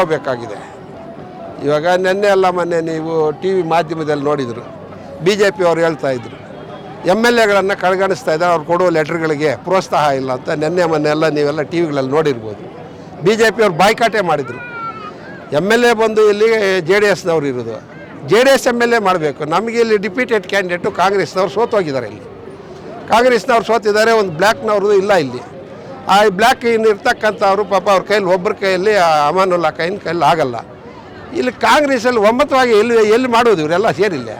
ತಿಳ್ಕೋಬೇಕಾಗಿದೆ ಇವಾಗ ನಿನ್ನೆ ಅಲ್ಲ ಮೊನ್ನೆ ನೀವು ಟಿ ವಿ ಮಾಧ್ಯಮದಲ್ಲಿ ನೋಡಿದರು. ಬಿ ಜೆ ಪಿ ಅವ್ರು ಹೇಳ್ತಾ ಇದ್ರು. ಎಂ ಎಲ್ ಎಗಳನ್ನು ಕಡೆಗಣಿಸ್ತಾ ಇದ್ದಾರೆ, ಅವ್ರು ಕೊಡುವ ಲೆಟ್ರ್ಗಳಿಗೆ ಪ್ರೋತ್ಸಾಹ ಇಲ್ಲ ಅಂತ ನಿನ್ನೆ ಮೊನ್ನೆ ಎಲ್ಲ ನೀವೆಲ್ಲ ಟಿ ವಿಗಳಲ್ಲಿ ನೋಡಿರ್ಬೋದು. ಬಿ ಜೆ ಪಿ ಅವ್ರು ಬಾಯ್ಕಾಟೆ ಮಾಡಿದರು. ಎಂ ಎಲ್ ಎ ಬಂದು ಇಲ್ಲಿ ಜೆ ಡಿ ಎಸ್ನವ್ರು ಇರೋದು. J D S M L A ಮಾಡಬೇಕು. ನಮಗೆ ಇಲ್ಲಿ ಡಿಪ್ಯೂಟೆಡ್ ಕ್ಯಾಂಡಿಡೇಟು ಕಾಂಗ್ರೆಸ್ನವ್ರು ಸೋತೋಗಿದ್ದಾರೆ ಇಲ್ಲಿ. ಕಾಂಗ್ರೆಸ್ನವ್ರು ಸೋತಿದ್ದಾರೆ, ಒಂದು ಬ್ಲ್ಯಾಕ್ನವ್ರದ್ದು ಇಲ್ಲ ಇಲ್ಲಿ. ಆ ಬ್ಲ್ಯಾಕ್ ಇನ್ನು ಇರ್ತಕ್ಕಂಥವ್ರು ಪಾಪ ಅವ್ರ ಕೈಯಲ್ಲಿ ಒಬ್ಬರ ಕೈಯಲ್ಲಿ ಆ ಅಮಾನುಲ್ಲಾ ಕೈನ ಕೈಯಲ್ಲಿ ಆಗಲ್ಲ. ಇಲ್ಲಿ ಕಾಂಗ್ರೆಸಲ್ಲಿ ಒಮ್ಮತವಾಗಿ ಎಲ್ಲಿ ಎಲ್ಲಿ ಮಾಡೋದು ಇವರೆಲ್ಲ ಸೇರಿಲ್ಲ.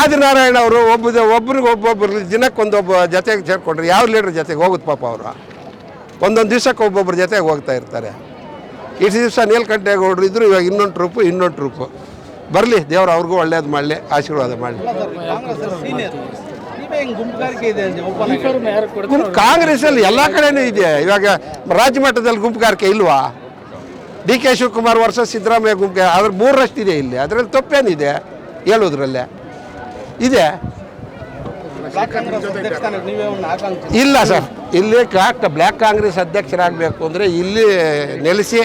ಆದಿನಾರಾಯಣ ಅವ್ರು ಒಬ್ಬ ಒಬ್ರಿಗೆ ಒಬ್ಬೊಬ್ಬರು ದಿನಕ್ಕೊಂದೊಬ್ಬ ಜೊತೆಗೆ ಸೇರಿಕೊಂಡ್ರೆ ಯಾವ ಲೀಡರ್ ಜೊತೆಗೆ ಹೋಗುತ್ತೆ ಪಾಪ ಅವರು? ಒಂದೊಂದು ದಿವ್ಸಕ್ಕೆ ಒಬ್ಬೊಬ್ಬರ ಜೊತೆಗೆ ಹೋಗ್ತಾ ಇರ್ತಾರೆ. ಇಷ್ಟು ದಿವಸ ನೀಲ್ಕಂಠೇಗೌಡರು ಇದ್ರು ಇವಾಗ ಇನ್ನೊಂದು ಟ್ರೂಪು ಇನ್ನೊಂದು ಟ್ರೂಪು ಬರಲಿ ದೇವರು ಅವ್ರಿಗೂ ಒಳ್ಳೇದು ಮಾಡಲಿ ಆಶೀರ್ವಾದ ಮಾಡಲಿ. ಕಾಂಗ್ರೆಸ್ ಅಲ್ಲಿ ಎಲ್ಲಾ ಕಡೆನೂ ಇದೆ. ಇವಾಗ ರಾಜ್ಯ ಮಟ್ಟದಲ್ಲಿ ಗುಂಪುಗಾರಿಕೆ ಇಲ್ವಾ? ಡಿ ಕೆ ಶಿವಕುಮಾರ್ ವರ್ಷ ಸಿದ್ದರಾಮಯ್ಯ ಗುಂಪು ಅದ್ರ ಮೂರರಷ್ಟಿದೆ ಇಲ್ಲಿ. ಅದರಲ್ಲಿ ತಪ್ಪೇನಿದೆ ಹೇಳೋದ್ರಲ್ಲೇ? ಇದೆ. ಇಲ್ಲ ಸರ್. ಇಲ್ಲಿ ಕಾಕ್ ಬ್ಲ್ಯಾಕ್ ಕಾಂಗ್ರೆಸ್ ಅಧ್ಯಕ್ಷರಾಗಬೇಕು ಅಂದರೆ ಇಲ್ಲಿ ನೆಲೆಸಿ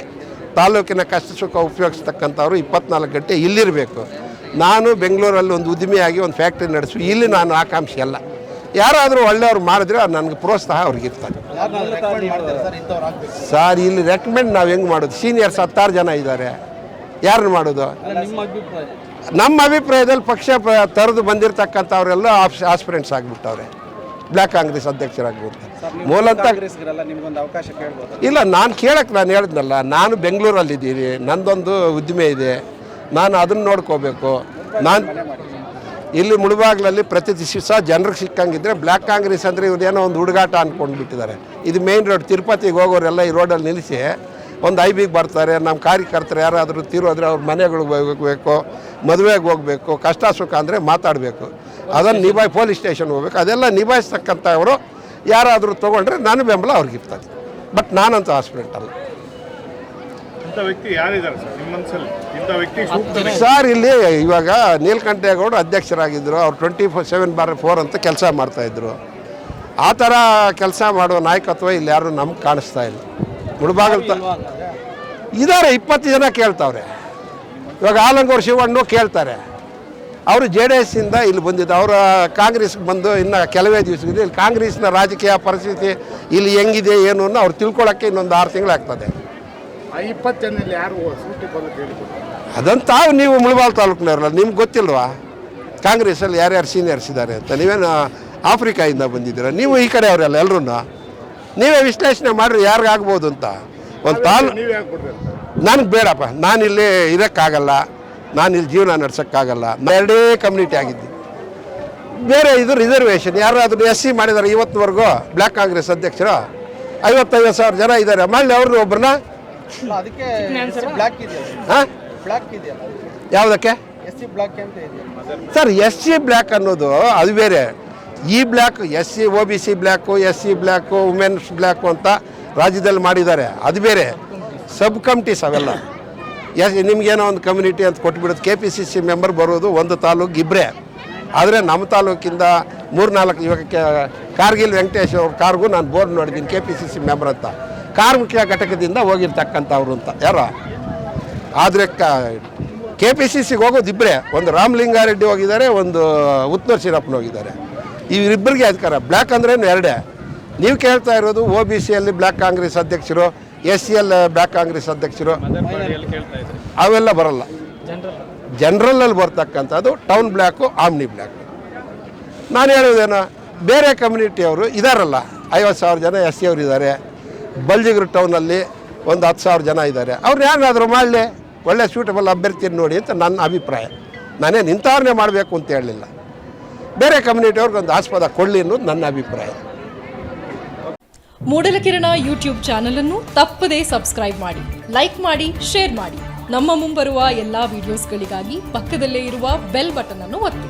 ತಾಲೂಕಿನ ಕಷ್ಟ ಸುಖ ಉಪಯೋಗಿಸ್ತಕ್ಕಂಥವ್ರು ಇಪ್ಪತ್ನಾಲ್ಕು ಗಂಟೆ ಇಲ್ಲಿರಬೇಕು. ನಾನು ಬೆಂಗಳೂರಲ್ಲಿ ಒಂದು ಉದ್ದಿಮೆಯಾಗಿ ಒಂದು ಫ್ಯಾಕ್ಟ್ರಿ ನಡೆಸು ಇಲ್ಲಿ ನಾನು ಆಕಾಂಕ್ಷಿ ಅಲ್ಲ. ಯಾರಾದರೂ ಒಳ್ಳೆಯವ್ರು ಮಾಡಿದ್ರೆ ಅದು ನನಗೆ ಪ್ರೋತ್ಸಾಹ ಅವ್ರಿಗಿರ್ತಾರೆ ಇರ್ತದೆ. ಸರ್ ಇಲ್ಲಿ ರೆಕಮೆಂಡ್ ನಾವು ಹೆಂಗೆ ಮಾಡೋದು? ಸೀನಿಯರ್ಸ್ ಹತ್ತಾರು ಜನ ಇದ್ದಾರೆ. ಯಾರನ್ನು ಮಾಡೋದು? ನಮ್ಮ ಅಭಿಪ್ರಾಯದಲ್ಲಿ ಪಕ್ಷ ತರದು ಬಂದಿರತಕ್ಕಂಥವರೆಲ್ಲ ಆಫ್ ಆಸ್ಪಿರೆಂಟ್ಸ್ ಆಗಿಬಿಟ್ಟವ್ರೆ. ಬ್ಲ್ಯಾಕ್ ಕಾಂಗ್ರೆಸ್ ಅಧ್ಯಕ್ಷರಾಗ್ಬಿಡ್ತಾರೆ. ಮೂಲಂತ ಇಲ್ಲ ನಾನು ಕೇಳಕ್ಕೆ ನಾನು ಹೇಳಿದ್ನಲ್ಲ ನಾನು ಬೆಂಗಳೂರಲ್ಲಿದ್ದೀನಿ ನಂದೊಂದು ಉದ್ದಿಮೆ ಇದೆ. ನಾನು ಅದನ್ನು ನೋಡ್ಕೋಬೇಕು. ನಾನು ಇಲ್ಲಿ ಮುಳುಬಾಗ್ಲಲ್ಲಿ ಪ್ರತಿ ದಿವಸ ಜನರಿಗೆ ಸಿಕ್ಕಂಗಿದ್ರೆ ಬ್ಲ್ಯಾಕ್ ಕಾಂಗ್ರೆಸ್ ಅಂದರೆ ಏನೋ ಒಂದು ಹುಡುಗಾಟ ಅಂದ್ಕೊಂಡು ಬಿಟ್ಟಿದ್ದಾರೆ ಇದು ಮೇನ್ ರೋಡ್ ತಿರುಪತಿಗೆ ಹೋಗೋರೆಲ್ಲ ಈ ರೋಡಲ್ಲಿ ನಿಲ್ಲಿಸಿ ಒಂದು ಐ ಬಿಗೆ ಬರ್ತಾರೆ, ನಮ್ಮ ಕಾರ್ಯಕರ್ತರು ಯಾರಾದರೂ ತೀರೋದ್ರೆ ಅವ್ರ ಮನೆಗಳಿಗೆ ಹೋಗಬೇಕು, ಮದುವೆಗೆ ಹೋಗಬೇಕು, ಕಷ್ಟ ಸುಖ ಅಂದರೆ ಮಾತಾಡಬೇಕು. ಅದನ್ನು ನಿಭಾಯಿ ಪೊಲೀಸ್ ಸ್ಟೇಷನ್ ಹೋಗ್ಬೇಕು. ಅದೆಲ್ಲ ನಿಭಾಯಿಸ್ತಕ್ಕಂಥವರು ಯಾರಾದರೂ ತೊಗೊಂಡ್ರೆ ನನ್ನ ಬೆಂಬಲ ಅವ್ರಿಗಿರ್ತದೆ ಬಟ್ ನಾನಂತೂ ಹಾಸ್ಪಿಟಲ್ ಇಂಥ ವ್ಯಕ್ತಿ ಯಾರಿದ್ದಾರೆ ಸರ್? ನಿಮ್ಮ ಮನಸ್ಸಲ್ಲಿ ಇಂಥ ವ್ಯಕ್ತಿ ಸರ್, ಇಲ್ಲಿ ಇವಾಗ ನೀಲಕಂಠೇಗೌಡ ಅಧ್ಯಕ್ಷರಾಗಿದ್ದರು ಅವ್ರು twenty four seven bar four ಅಂತ ಕೆಲಸ ಮಾಡ್ತಾಯಿದ್ರು ಆ ಥರ ಕೆಲಸ ಮಾಡೋ ನಾಯಕತ್ವ ಇಲ್ಲಿ ಯಾರು ನಮ್ಗೆ ಕಾಣಿಸ್ತಾ ಇಲ್ಲ. ಮುಳುಬಾಗಲ್ ತ ಇದ್ದಾರೆ ಇಪ್ಪತ್ತು ಜನ ಕೇಳ್ತಾವ್ರೆ. ಇವಾಗ ಆಲಂಗೂರು ಶಿವಣ್ಣು ಕೇಳ್ತಾರೆ. ಅವರು ಜೆ ಡಿ ಎಸ್ಸಿಂದ ಇಲ್ಲಿ ಬಂದಿದ್ದು. ಅವರ ಕಾಂಗ್ರೆಸ್ಗೆ ಬಂದು ಇನ್ನು ಕೆಲವೇ ದಿವಸಗಳಿದೆ. ಇಲ್ಲಿ ಕಾಂಗ್ರೆಸ್ನ ರಾಜಕೀಯ ಪರಿಸ್ಥಿತಿ ಇಲ್ಲಿ ಹೆಂಗಿದೆ, ಏನು ಅನ್ನೋ ಅವ್ರು ತಿಳ್ಕೊಳ್ಳೋಕ್ಕೆ ಇನ್ನೊಂದು ಆರು ತಿಂಗಳಾಗ್ತದೆ. ಆ ಇಪ್ಪತ್ತು ಯಾರು ಅದನ್ನು ತಾವು ನೀವು ಮುಳಬಾಲ್ ತಾಲೂಕಿನವ್ರಲ್ಲ ನಿಮ್ಗೆ ಗೊತ್ತಿಲ್ವಾ? ಕಾಂಗ್ರೆಸಲ್ಲಿ ಯಾರ್ಯಾರು ಸೀನಿಯರ್ಸ್ ಇದ್ದಾರೆ ಅಂತ. ನೀವೇನು ಆಫ್ರಿಕಾಯಿಂದ ಬಂದಿದ್ದೀರಾ? ನೀವು ಈ ಕಡೆ ಅವರೆಲ್ಲ ಎಲ್ಲರೂ ನೀವೇ ವಿಶ್ಲೇಷಣೆ ಮಾಡಿರಿ ಯಾರಿಗಾಗ್ಬೋದು ಅಂತ? ಒಂದು ತಾಲೂ ನನಗೆ ಬೇಡಪ್ಪ. ನಾನಿಲ್ಲಿ ಇರೋಕ್ಕಾಗಲ್ಲ. ನಾನಿಲ್ಲಿ ಜೀವನ ನಡ್ಸೋಕ್ಕಾಗಲ್ಲ. ಎರಡೇ ಕಮ್ಯುನಿಟಿ ಆಗಿದ್ದೆ ಬೇರೆ ಇದು ರಿಸರ್ವೇಷನ್ ಯಾರಾದರೂ ಎಸ್ ಸಿ ಮಾಡಿದ್ದಾರೆ ಇವತ್ತಿನವರೆಗೂ ಬ್ಲ್ಯಾಕ್ ಕಾಂಗ್ರೆಸ್ ಅಧ್ಯಕ್ಷರು. ಐವತ್ತೈದು ಸಾವಿರ ಜನ ಇದ್ದಾರೆ. ಮಳೆ ಅವ್ರನ್ನ ಒಬ್ಬರನ್ನ ಅಲ್ಲ ಅದಕ್ಕೆ ಬ್ಲಾಕ್ ಇದೆಯಲ್ಲ? ಹಾಂ ಬ್ಲಾಕ್ ಇದೆಯಲ್ಲ ಯಾವುದಕ್ಕೆ? ಎಸ್ ಸಿ ಬ್ಲಾಕ್ ಅಂತ ಇದೆಯಲ್ಲ. ಸರ್ ಎಸ್ ಸಿ ಬ್ಲ್ಯಾಕ್ ಅನ್ನೋದು ಅದು ಬೇರೆ. ಈ block S C O B C block S C block women's block ಅಂತ ರಾಜ್ಯದಲ್ಲಿ ಮಾಡಿದ್ದಾರೆ. ಅದು ಬೇರೆ. ಸಬ್ ಕಮಿಟೀಸ್ ಅವೆಲ್ಲ. ಎಸ್ ನಿಮ್ಗೇನೋ ಒಂದು ಕಮ್ಯುನಿಟಿ ಅಂತ ಕೊಟ್ಬಿಡೋದು. K P C C member ಬರೋದು ಒಂದು ತಾಲೂಕು ಇಬ್ಬರೇ ಆದರೆ ನಮ್ಮ ತಾಲೂಕಿಂದ ಮೂರು ನಾಲ್ಕು ಇವಾಗ ಕೆ- ಕಾರ್ಗಿಲ್ ವೆಂಕಟೇಶ್ ಅವ್ರ ಕಾರ್ಗೂ ನಾನು ಬೋರ್ಡ್ ನೋಡಿದ್ದೀನಿ K P C C member ಅಂತ. ಕಾರ್ಮಿಕ ಘಟಕದಿಂದ ಹೋಗಿರ್ತಕ್ಕಂಥವ್ರು ಅಂತ. ಯಾರ? ಆದರೆ ಕೆ ಪಿ ಸಿ ಸಿಗೆ ಹೋಗೋದು ಇಬ್ಬರೇ ಒಂದು ರಾಮಲಿಂಗಾರೆಡ್ಡಿ ಹೋಗಿದ್ದಾರೆ, ಒಂದು ಉತ್ನೂರ್ ಶಿರಪ್ಪನ ಹೋಗಿದ್ದಾರೆ. ಇವರಿಬ್ಬರಿಗೆ ಅಧಿಕಾರ. ಬ್ಲ್ಯಾಕ್ ಅಂದ್ರೇನು ಎರಡೇ. ನೀವು ಕೇಳ್ತಾ ಇರೋದು ಒ ಬಿ ಸಿಯಲ್ಲಿ ಬ್ಲ್ಯಾಕ್ ಕಾಂಗ್ರೆಸ್ ಅಧ್ಯಕ್ಷರು, S C L block Congress ಅಧ್ಯಕ್ಷರು. ಅವೆಲ್ಲ ಬರಲ್ಲ. ಜನರಲಲ್ಲಿ ಬರ್ತಕ್ಕಂಥದ್ದು ಟೌನ್ ಬ್ಲ್ಯಾಕು ಆಮ್ನಿ ಬ್ಲ್ಯಾಕ್ ನಾನು ಹೇಳೋದೇನು, ಬೇರೆ ಕಮ್ಯುನಿಟಿಯವರು ಇದಾರಲ್ಲ, ಐವತ್ತು ಸಾವಿರ ಜನ ಎಸ್ ಸಿ ಅವರು ಇದ್ದಾರೆ ಬಲ್ಜಿಗ್ರು ಟೌನಲ್ಲಿ ಒಂದು ಹತ್ತು ಸಾವಿರ ಜನ ಇದ್ದಾರೆ. ಅವ್ರು ಯಾರಾದರೂ ಮಾಡಲಿ, ಒಳ್ಳೆ ಸೂಟಬಲ್ ಅಭ್ಯರ್ಥಿಯನ್ನು ನೋಡಿ ಅಂತ ನನ್ನ ಅಭಿಪ್ರಾಯ. ನಾನೇನು ಇಂಥವ್ರನ್ನೇ ಮಾಡಬೇಕು ಅಂತ ಹೇಳಲಿಲ್ಲ. ಬೇರೆ ಕಮ್ಯುನಿಟಿಯವ್ರಿಗೆ ಒಂದು ಆಸ್ಪದ ಕೊಡಲಿ ಅನ್ನೋದು ನನ್ನ ಅಭಿಪ್ರಾಯ. ಮೂಡಲಕಿರಣ ಯೂಟ್ಯೂಬ್ ಚಾನಲ್ ಅನ್ನು ತಪ್ಪದೇ ಸಬ್ಸ್ಕ್ರೈಬ್ ಮಾಡಿ ಲೈಕ್ ಮಾಡಿ ಶೇರ್ ಮಾಡಿ. ನಮ್ಮ ಮುಂಬರುವ ಎಲ್ಲಾ ವಿಡಿಯೋಸ್ಗಳಿಗಾಗಿ ಪಕ್ಕದಲ್ಲೇ ಇರುವ ಬೆಲ್ ಬಟನ್ ಅನ್ನು ಒತ್ತಿ.